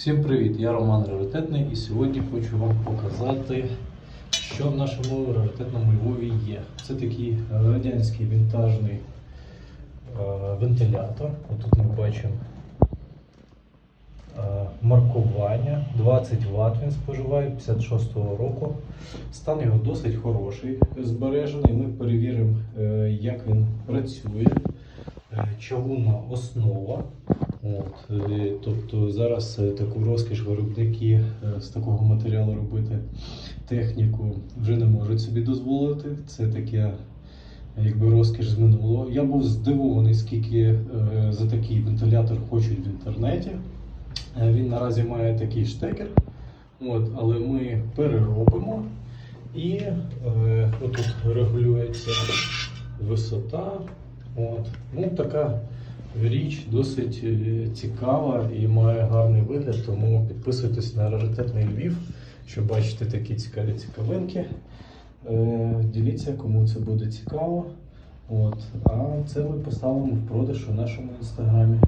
Всім привіт! Я Роман Раритетний і сьогодні хочу вам показати, що в нашому раритетному Львові є. Це такий радянський вінтажний е, вентилятор. Отут ми бачимо е, маркування. 20 Вт він споживає 56-го року. Стан його досить хороший, збережений. Ми перевіримо, е, як він працює. Чавунна основа. От, е, тобто зараз е, таку розкіш виробники е, з такого матеріалу робити техніку вже не можуть собі дозволити. Це таке якби розкіш з минулого. Я був здивований, скільки за такий вентилятор хочуть в інтернеті. Він наразі має такий штекер, от, але ми переробимо і е, отут регулюється висота. От. Ну, така річ досить е, цікава і має гарний вигляд, тому підписуйтесь на раритетний Львів, щоб бачити такі цікаві цікавинки. Е, Діліться, кому це буде цікаво. От. А це ми поставимо в продаж у нашому інстаграмі.